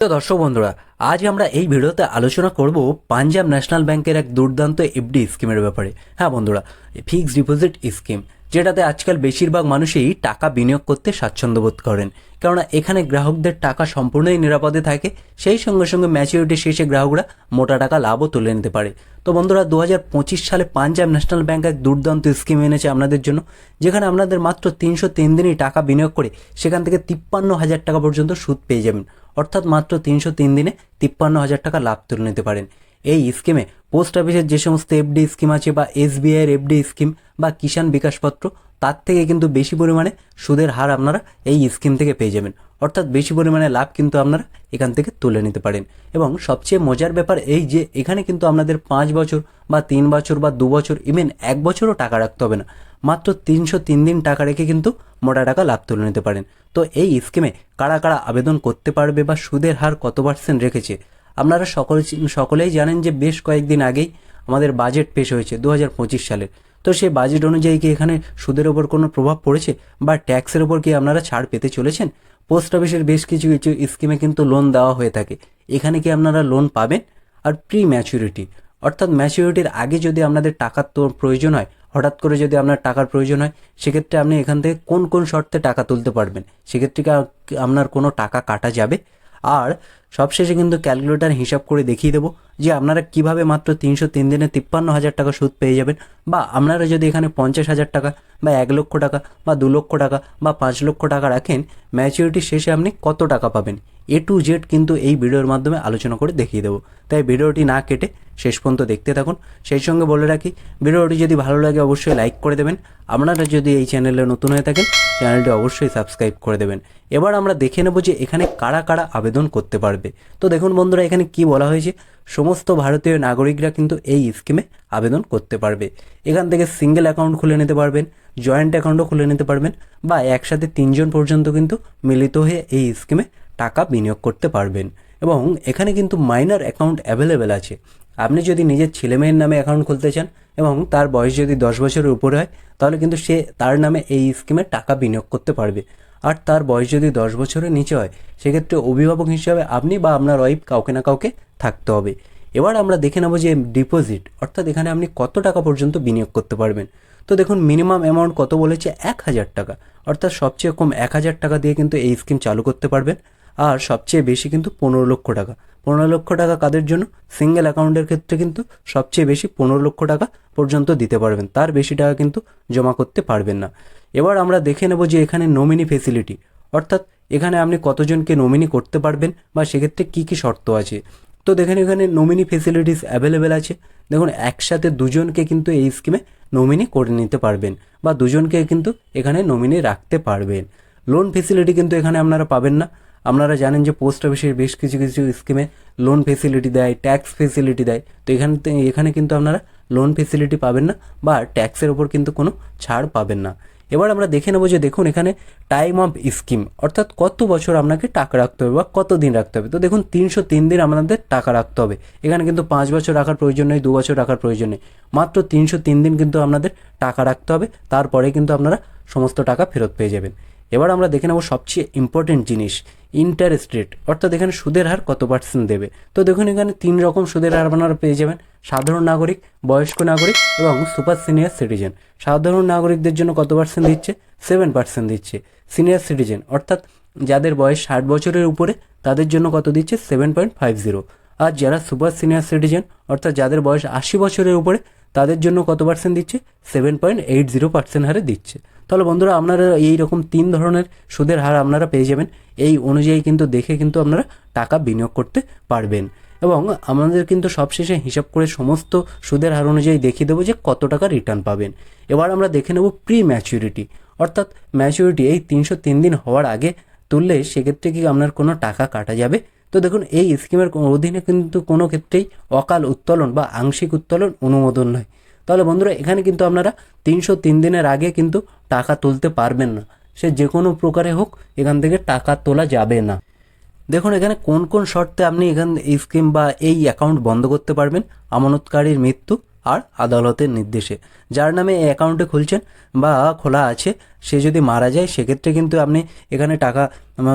তো দর্শক বন্ধুরা আজ আমরা এই ভিডিওতে আলোচনা করব পাঞ্জাব ন্যাশনাল ব্যাংকের এক দুর্দান্ত এফডি স্কিমের ব্যাপারে। হ্যাঁ বন্ধুরা ফিক্সড ডিপোজিট স্কিম, যেটাতে আজকাল বেশিরভাগ মানুষই টাকা বিনিয়োগ করতে স্বাচ্ছন্দ্য বোধ করেন। কেননা এখানে গ্রাহকদের টাকা সম্পূর্ণই নিরাপদে থাকে, সেই সঙ্গে সঙ্গে ম্যাচিউরিটি শেষে গ্রাহকরা মোটা টাকা লাভও তুলে নিতে পারে। তো বন্ধুরা দু হাজার পঁচিশ সালে পাঞ্জাব ন্যাশনাল ব্যাংক এক দুর্দান্ত স্কিম এনেছে আপনাদের জন্য, যেখানে আপনাদের মাত্র তিনশো তিন দিনই টাকা বিনিয়োগ করে সেখান থেকে তিপ্পান্ন হাজার টাকা পর্যন্ত সুদ পেয়ে যাবেন। অর্থাৎ মাত্র তিনশো তিন দিনে তিপ্পান্ন হাজার টাকা লাভ তুলে নিতে পারেন। এই স্কিমে পোস্ট অফিসের যে সমস্ত এফডি স্কিম আছে বা এসবিআইয়ের এফডি স্কিম বা কিষাণ বিকাশপত্র, তার থেকে কিন্তু বেশি পরিমাণে সুদের হার আপনারা এই স্কিম থেকে পেয়ে যাবেন। অর্থাৎ বেশি পরিমাণে লাভ কিন্তু আপনারা এখান থেকে তুলে নিতে পারেন। এবং সবচেয়ে মজার ব্যাপার এই যে, এখানে কিন্তু আপনাদের পাঁচ বছর বা তিন বছর বা দু বছর ইভেন এক বছরও টাকা রাখতে হবে না। মাত্র তিনশো তিন দিন টাকা রেখে কিন্তু মোটা টাকা লাভ তুলে নিতে পারেন। তো এই স্কিমে কারা কারা আবেদন করতে পারবে বা সুদের হার কত পার্সেন্ট রেখেছে? আপনারা সকল, সকলেই জানেন যে বেশ কয়েকদিন আগেই আমাদের বাজেট পেশ হয়েছে দু হাজার পঁচিশ সালের। তো সেই বাজেট অনুযায়ী কি এখানে সুদের ওপর কোনো প্রভাব পড়েছে? বা ট্যাক্সের ওপর কি আপনারা ছাড় পেতে চলেছেন? পোস্ট অফিসের বেশ কিছু কিছু স্কিমে কিন্তু লোন দেওয়া হয়ে থাকে। এখানে কি আপনারা লোন পাবেন? আর প্রি ম্যাচুরিটি অর্থাৎ ম্যাচুরিটির আগে যদি আপনাদের টাকার তো প্রয়োজন হয়, হঠাৎ করে যদি আপনার টাকার প্রয়োজন হয়, সেক্ষেত্রে আপনি এখান থেকে কোন কোন শর্তে টাকা তুলতে পারবেন? সেক্ষেত্রে আপনার কোনো টাকা কাটা যাবে? আর সবশেষে কিন্তু ক্যালকুলেটার হিসাব করে দেখিয়ে দেবো যে আপনারা কীভাবে মাত্র তিনশো তিন দিনে তিপ্পান্ন হাজার টাকা সুদ পেয়ে যাবেন। বা আপনারা যদি এখানে পঞ্চাশ হাজার টাকা বা এক লক্ষ টাকা বা দু লক্ষ টাকা বা পাঁচ লক্ষ টাকা রাখেন ম্যাচিউরিটি শেষে আপনি কত টাকা পাবেন? এ টু জেড কিন্তু এই ভিডিওর মাধ্যমে আলোচনা করে দেখিয়ে দেবো। তাই ভিডিওটি না কেটে শেষ পর্যন্ত দেখতে থাকুন। সেই সঙ্গে বলে রাখি, ভিডিওটি যদি ভালো লাগে অবশ্যই লাইক করে দেবেন। আপনারা যদি এই চ্যানেলে নতুন হয়ে থাকেন, চ্যানেলটি অবশ্যই সাবস্ক্রাইব করে দেবেন। এবার আমরা দেখে নেব যে এখানে কারা কারা আবেদন করতে পারবে। তো দেখুন বন্ধুরা, এখানে কি বলা হয়েছে? সমস্ত ভারতীয় নাগরিকরা কিন্তু এই স্কিমে আবেদন করতে পারবে। এখান থেকে সিঙ্গেল অ্যাকাউন্ট খুলে নিতে পারবেন, জয়েন্ট অ্যাকাউন্টও খুলে নিতে পারবেন বা একসাথে তিনজন পর্যন্ত কিন্তু মিলিত হয়ে এই স্কিমে টাকা বিনিয়োগ করতে পারবেন। এবং এখানে কিন্তু মাইনার অ্যাকাউন্ট অ্যাভেলেবেল আছে। আপনি যদি নিজের ছেলেমেয়ের নামে অ্যাকাউন্ট খুলতে চান এবং তার বয়স যদি দশ বছরের উপরে হয়, তাহলে কিন্তু সে তার নামে এই স্কিমে টাকা বিনিয়োগ করতে পারবে। আর তার বয়স যদি দশ বছরের নিচে হয়, সেক্ষেত্রে অভিভাবক হিসাবে আপনি বা আপনার ওয়াইফ কাউকে না কাউকে থাকতে হবে। এবার আমরা দেখে নেব যে ডিপোজিট অর্থাৎ এখানে আপনি কত টাকা পর্যন্ত বিনিয়োগ করতে পারবেন। তো দেখুন মিনিমাম অ্যামাউন্ট কত বলেছে? এক হাজার টাকা। অর্থাৎ সবচেয়ে কম এক হাজার টাকা দিয়ে কিন্তু এই স্কিম চালু করতে পারবেন। আর সবচেয়ে বেশি কিন্তু পনেরো লক্ষ টাকা। পনেরো লক্ষ টাকা কাদের জন্য? সিঙ্গেল অ্যাকাউন্টের ক্ষেত্রে কিন্তু সবচেয়ে বেশি পনেরো লক্ষ টাকা পর্যন্ত দিতে পারবেন। তার বেশি টাকা কিন্তু জমা করতে পারবেন না। এবার আমরা দেখে নেব যে এখানে নমিনি ফেসিলিটি অর্থাৎ এখানে আপনি কতজনকে নমিনি করতে পারবেন বা সেক্ষেত্রে কী কী শর্ত আছে। তো দেখেন এখানে নমিনি ফেসিলিটিস অ্যাভেলেবেল আছে। দেখুন, একসাথে দুজনকে কিন্তু এই স্কিমে নমিনি করে নিতে পারবেন বা দুজনকে কিন্তু এখানে নমিনি রাখতে পারবেন। লোন ফেসিলিটি কিন্তু এখানে আপনারা পাবেন না। আপনারা জানেন যে পোস্ট অফিসের বেশ কিছু কিছু স্কিমে লোন ফেসিলিটি দেয় ট্যাক্স ফেসিলিটি দেয়। তো এখানে এখানে কিন্তু আপনারা লোন ফেসিলিটি পাবেন না বা ট্যাক্সের ওপর কিন্তু কোনো ছাড় পাবেন না। এবার আমরা দেখে নেব যে দেখুন এখানে টাইম অফ স্কিম অর্থাৎ কত বছর আপনাকে টাকা রাখতে হবে বা কত দিন রাখতে হবে। তো দেখুন তিনশো তিন দিন আপনাদের টাকা রাখতে হবে। এখানে কিন্তু পাঁচ বছর রাখার প্রয়োজন নেই, দু বছর রাখার প্রয়োজন নেই। মাত্র তিনশো তিন দিন কিন্তু আপনাদের টাকা রাখতে হবে, তারপরে কিন্তু আপনারা সমস্ত টাকা ফেরত পেয়ে যাবেন। এবার আমরা দেখে নেব সবচেয়ে ইম্পর্টেন্ট জিনিস ইন্টারেস্ট রেট অর্থাৎ এখানে সুদের হার কত পার্সেন্ট দেবে। তো দেখুন, এখানে তিন রকম সুদের হার আপনারা পেয়ে যাবেন। সাধারণ নাগরিক, বয়স্ক নাগরিক এবং সুপার সিনিয়র সিটিজেন সাধারণ নাগরিকদের জন্য কত পার্সেন্ট দিচ্ছে? সেভেন পার্সেন্ট দিচ্ছে। সিনিয়র সিটিজেন অর্থাৎ যাদের বয়স ষাট বছরের উপরে, তাদের জন্য কত দিচ্ছে? সেভেন পয়েন্ট ফাইভ জিরো আর যারা সুপার সিনিয়র সিটিজেন অর্থাৎ যাদের বয়স আশি বছরের উপরে তাদের জন্য কত পার্সেন্ট দিচ্ছে? Seven point eight zero percent হারে দিচ্ছে। তাহলে বন্ধুরা, আপনারা এই রকম তিন ধরনের সুদের হার আপনারা পেয়ে যাবেন। এই অনুযায়ী কিন্তু দেখে কিন্তু আপনারা টাকা বিনিয়োগ করতে পারবেন। এবং আমাদের কিন্তু সবশেষে হিসাব করে সমস্ত সুদের হার অনুযায়ী দেখিয়ে দেবো যে কত টাকা রিটার্ন পাবেন। এবার আমরা দেখে নেব প্রি ম্যাচুরিটি অর্থাৎ ম্যাচুরিটি এই তিনশো তিন দিন হওয়ার আগে তুললে সেক্ষেত্রে কি আপনার কোনো টাকা কাটা যাবে? তো দেখুন, এই স্কিমের অধীনে কিন্তু কোনো ক্ষেত্রেই অকাল উত্তোলন বা আংশিক উত্তোলন অনুমোদন নয়। তাহলে বন্ধুরা, এখানে কিন্তু আপনারা তিনশো তিন দিনের আগে কিন্তু টাকা তুলতে পারবেন না। সে যে কোনো প্রকারে হোক, এখান থেকে টাকা তোলা যাবে না। দেখুন, এখানে কোন কোন শর্তে আপনি এখান এই স্কিম বা এই অ্যাকাউন্ট বন্ধ করতে পারবেন? আমানতকারীর মৃত্যু আর আদালতের নির্দেশে। যার নামে এই অ্যাকাউন্টে খুলছেন বা খোলা আছে, সে যদি মারা যায়, সেক্ষেত্রে কিন্তু আপনি এখানে টাকা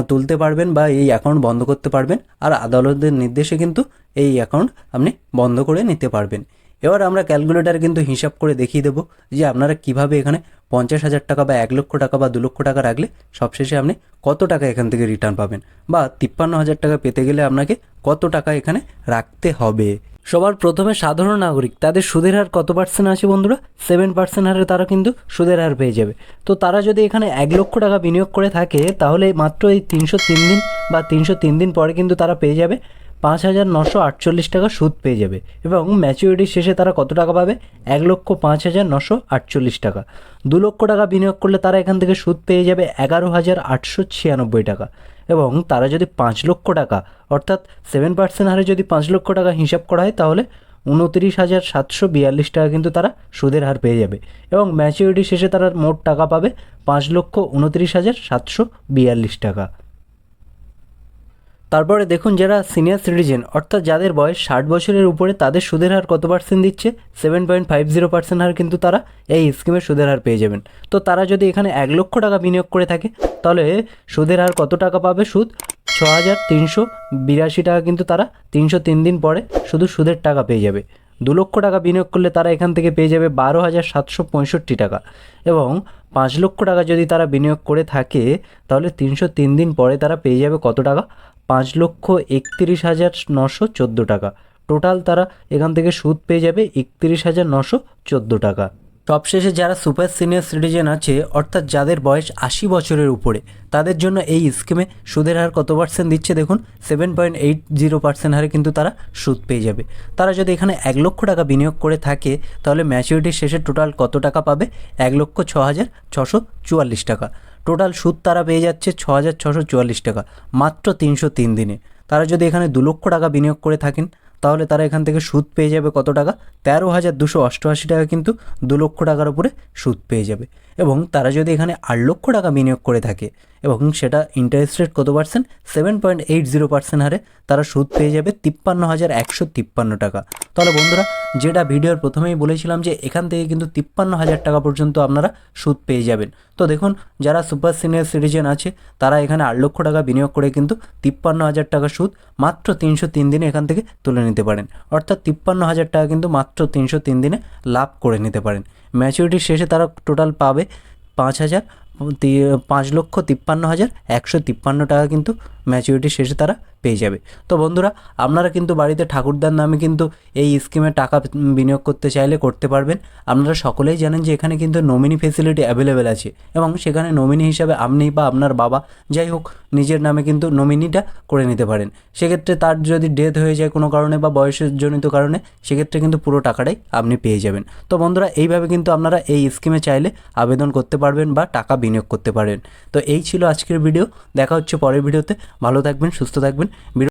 তুলতে পারবেন বা এই অ্যাকাউন্ট বন্ধ করতে পারবেন। আর আদালতের নির্দেশে কিন্তু এই অ্যাকাউন্ট আপনি বন্ধ করে নিতে পারবেন। এবার আমরা ক্যালকুলেটার কিন্তু হিসাব করে দেখিয়ে দেবো যে আপনারা কীভাবে এখানে পঞ্চাশ হাজার টাকা বা এক লক্ষ টাকা বা দু লক্ষ টাকা রাখলে সবশেষে আপনি কত টাকা এখান থেকে রিটার্ন পাবেন? বা তিপ্পান্ন হাজার টাকা পেতে গেলে আপনাকে কত টাকা এখানে রাখতে হবে? সবার প্রথমে সাধারণ নাগরিক, তাদের সুদের হার কত পার্সেন্ট আছে বন্ধুরা? সেভেন পার্সেন্ট হারে তারা কিন্তু সুদের হার পেয়ে যাবে। তো তারা যদি এখানে এক লক্ষ টাকা বিনিয়োগ করে থাকে, তাহলে মাত্র এই তিনশো তিন দিন বা তিনশো তিন দিন পরে কিন্তু তারা পেয়ে যাবে। পাঁচ হাজার নশো আটচল্লিশ টাকা সুদ পেয়ে যাবে এবং ম্যাচিউরিটির শেষে তারা কত টাকা পাবে? এক লক্ষ পাঁচ হাজার নশো আটচল্লিশ টাকা। দু লক্ষ টাকা বিনিয়োগ করলে তারা এখান থেকে সুদ পেয়ে যাবে এগারো হাজার আটশো ছিয়ানব্বই টাকা এবং তারা যদি পাঁচ লক্ষ টাকা, অর্থাৎ সেভেন পার্সেন্ট হারে যদি পাঁচ লক্ষ টাকা হিসাব করা হয়, তাহলে উনত্রিশ হাজার সাতশো বিয়াল্লিশ টাকা কিন্তু তারা সুদের হার পেয়ে যাবে এবং ম্যাচিউরিটি শেষে তারা মোট টাকা পাবে পাঁচ লক্ষ উনত্রিশ হাজার সাতশো বিয়াল্লিশ টাকা। তারপরে দেখুন যারা সিনিয়র সিটিজেন, অর্থাৎ যাদের বয়স ষাট বছরের উপরে, তাদের সুদের হার কত পার্সেন্ট দিচ্ছে? Seven point five zero percent হার কিন্তু তারা এই স্কিমের সুদের হার পেয়ে যাবেন। তো তারা যদি এখানে এক লক্ষ টাকা বিনিয়োগ করে থাকে, তাহলে সুদের হার কত টাকা পাবে সুদ? ছ হাজার তিনশো বিরাশি টাকা কিন্তু তারা তিনশো তিন দিন পরে শুধু সুদের টাকা পেয়ে যাবে। দু লক্ষ টাকা বিনিয়োগ করলে তারা এখান থেকে পেয়ে যাবে বারো হাজার সাতশো পঁয়ষট্টি টাকা। এবং পাঁচ লক্ষ টাকা যদি তারা বিনিয়োগ করে থাকে, তাহলে তিনশো তিন দিন পরে তারা পেয়ে যাবে কত টাকা? পাঁচ লক্ষ একত্রিশ হাজার নশো চোদ্দ টাকা। টোটাল তারা এখান থেকে সুদ পেয়ে যাবে একত্রিশ হাজার নশো চোদ্দ টাকা। সবশেষে যারা সুপার সিনিয়র সিটিজেন আছে, অর্থাৎ যাদের বয়স আশি বছরের উপরে, তাদের জন্য এই স্কিমে সুদের হার কত পার্সেন্ট দিচ্ছে দেখুন? Seven point eight zero percent হারে কিন্তু তারা সুদ পেয়ে যাবে। তারা যদি এখানে এক লক্ষ টাকা বিনিয়োগ করে থাকে, তাহলে ম্যাচুরিটির শেষে টোটাল কত টাকা পাবে? এক লক্ষ ছ হাজার ছশো চুয়াল্লিশ টাকা। টোটাল সুদ তারা পেয়ে যাচ্ছে ছ হাজার ছশো চুয়াল্লিশ টাকা, মাত্র তিনশো তিন দিনে। তারা যদি এখানে দু লক্ষ টাকা বিনিয়োগ করে থাকেন তাহলে তারা এখান থেকে সুদ পেয়ে যাবে কত টাকা? তেরো হাজার দুশো অষ্টআশি টাকা কিন্তু দু লক্ষ টাকার উপরে সুদ পেয়ে যাবে। এবং তারা যদি এখানে আট লক্ষ টাকা বিনিয়োগ করে থাকে এবং সেটা ইন্টারেস্ট রেট কত percent seven point eight zero percent হারে তারা সুদ পেয়ে যাবে তিপ্পান্ন হাজার একশো তিপ্পান্ন টাকা। তাহলে বন্ধুরা, যেটা ভিডিওর প্রথমেই বলেছিলাম যে এখান থেকে কিন্তু তিপ্পান্ন হাজার টাকা পর্যন্ত আপনারা সুদ পেয়ে যাবেন। তো দেখুন, যারা সুপার সিনিয়র সিটিজেন আছে, তারা এখানে আট লক্ষ টাকা বিনিয়োগ করে কিন্তু তিপ্পান্ন হাজার টাকা সুদ মাত্র তিনশো তিন দিনে এখান থেকে তুলে নিতে পারেন। অর্থাৎ তিপ্পান্ন হাজার টাকা কিন্তু মাত্র তিনশো তিন দিনে লাভ করে নিতে পারেন। ম্যাচুরিটির শেষে তারা টোটাল পাবে পাঁচ হাজার পাঁচ লক্ষ তিপ্পান্ন হাজার একশো তিপ্পান্ন টাকা কিন্তু ম্যাচুরিটির শেষে তারা পেয়ে যাবে। তো বন্ধুরা, আপনারা কিন্তু বাড়িতে ঠাকুরদার নামে কিন্তু এই স্কিমে টাকা বিনিয়োগ করতে চাইলে করতে পারবেন। আপনারা সকলেই জানেন যে এখানে কিন্তু নমিনি ফেসিলিটি অ্যাভেলেবেল আছে এবং সেখানে নমিনি হিসাবে আপনি বা আপনার বাবা যাই হোক, নিজের নামে কিন্তু নমিনিটা করে নিতে পারেন। সেক্ষেত্রে তার যদি ডেথ হয়ে যায় কোনো কারণে বা বয়সের জনিত কারণে, সেক্ষেত্রে কিন্তু পুরো টাকাটাই আপনি পেয়ে যাবেন। তো বন্ধুরা, এইভাবে কিন্তু আপনারা এই স্কিমে চাইলে আবেদন করতে পারবেন বা টাকা বিনিয়োগ করতে পারেন। তো এই ছিল আজকের ভিডিও দেখা হচ্ছে পরের ভিডিওতে ভালো থাকবেন, সুস্থ থাকবেন।